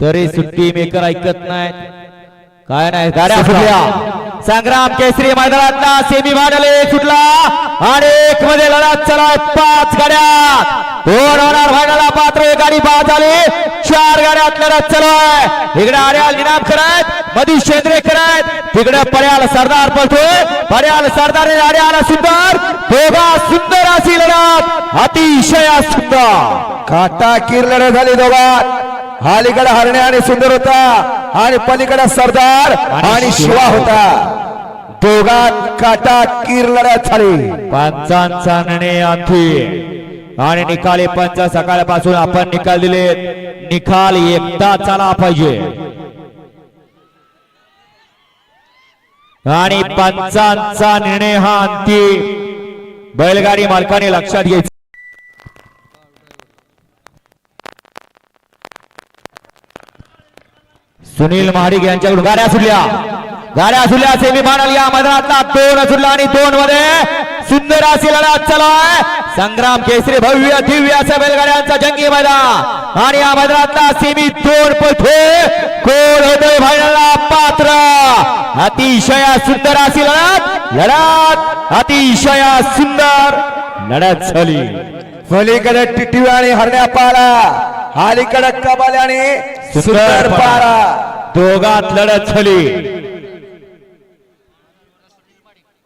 तरी सुट्टी मेकर ऐकत नाहीत. काय नाही गाड्या सुटल्या संग्राम केसरी मैदानातला सेमी भाडले सुटला आणि एक मध्ये लढत चला पाच गाड्या. दोन होणार फायनलला पात्र एक गाडी बाद झाली. चार गाड्यात लढत चालू आहे इकडे आर्याल निनाम करत मधी शेंद्रे करत तिकडे पर्याल सरदार पळतोय. पर्याल सरदार आर्याला सुंदर दोघा सुंदर अशी लढत अतिशय सुंदर. काटा किर लढत झाली दोघात. अलीकडे हरणे आणि सुंदर होता आणि पलीकडे सरदार आणि शिवा होता. दोघात काटा किर लढत झाली. पंचांचा निर्णय आणखी आणि निकाली पंच सकाळपासून आपण निकाल दिले निकाल एकदा चला पाहिजे. आणि पंचांचा निर्णय हा अंतिम. बैलगाडी मालकाने लक्षात घ्यायचा सुनील महाडिक यांच्याकडून गाड्या सुटल्या. गाड्या सुटल्या. सेमी फायनल या मैदानातला दोन सुटला आणि दोन मध्ये सुंदर अशी लढत चालू संग्राम केसरी भव्य दिव्य अशा बैलगाड्यांचा जंगी मैदान. आणि या मैदानातला सेमी दोन पथे कोण अतिशय सुंदर अशी लढत. लढत अतिशय सुंदर. लढत झाली. पलीकडे टिटवी आणि हरण्या पारा. अलीकडे कबाले आणि सुंदर पारा. दोघात लढत झाली.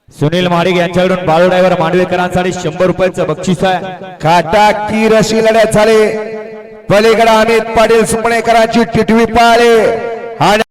सुनील महाडिक यांच्याकडून बाळू ड्रायव्हर मांडवेकरांसाठी शंभर रुपयाचं बक्षीस आहे. काटा किर अशी लढत झाली. पलीकडे अमित पाटील सुपणेकरांची टिटवी पाळे आणि